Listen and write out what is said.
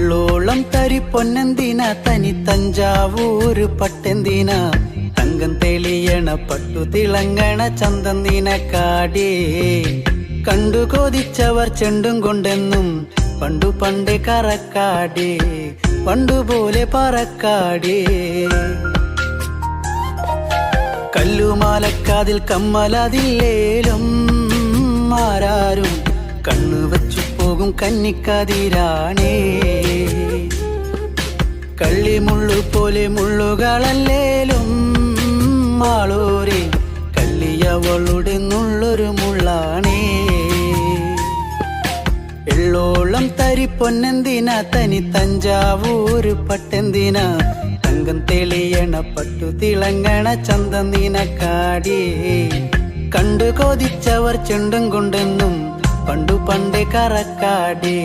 എള്ളോളം തരി പൊന്നെന്തിന? തനി തഞ്ചാവൂര് പട്ടെന്തിന? തങ്കം തെളിയണ പട്ടു തിളങ്ങണ ചന്തന്തിന കാടേ കണ്ടു കൊതിച്ചവർ ചെണ്ടും കൊണ്ടെന്നും പണ്ടു പണ്ട് കറക്കാടേ. പണ്ടുപോലെ പറക്കാടേ. കല്ലുമാലക്കാതിൽ കമ്മലതില്ലേലും പോകും കന്നിക്കതിരാണേ. കള്ളിമുള്ളു പോലെ മുള്ളുകളല്ലേലും മാളൂരെ കള്ളിയവളുടെ നുള്ളൊരു മുള്ളാണേ. എള്ളോളം തരി പൊന്നെന്തിന തനി തഞ്ചാവൂര് പട്ടെന്തിന? തങ്കം തെളിയണ പട്ടു തിളങ്ങണ ചന്തന്തിന കാടിയേ കണ്ടു കൊതിച്ചവർ ചെണ്ടും കൊണ്ടെന്നും പണ്ടു പണ്ടേ കറക്കാടേ.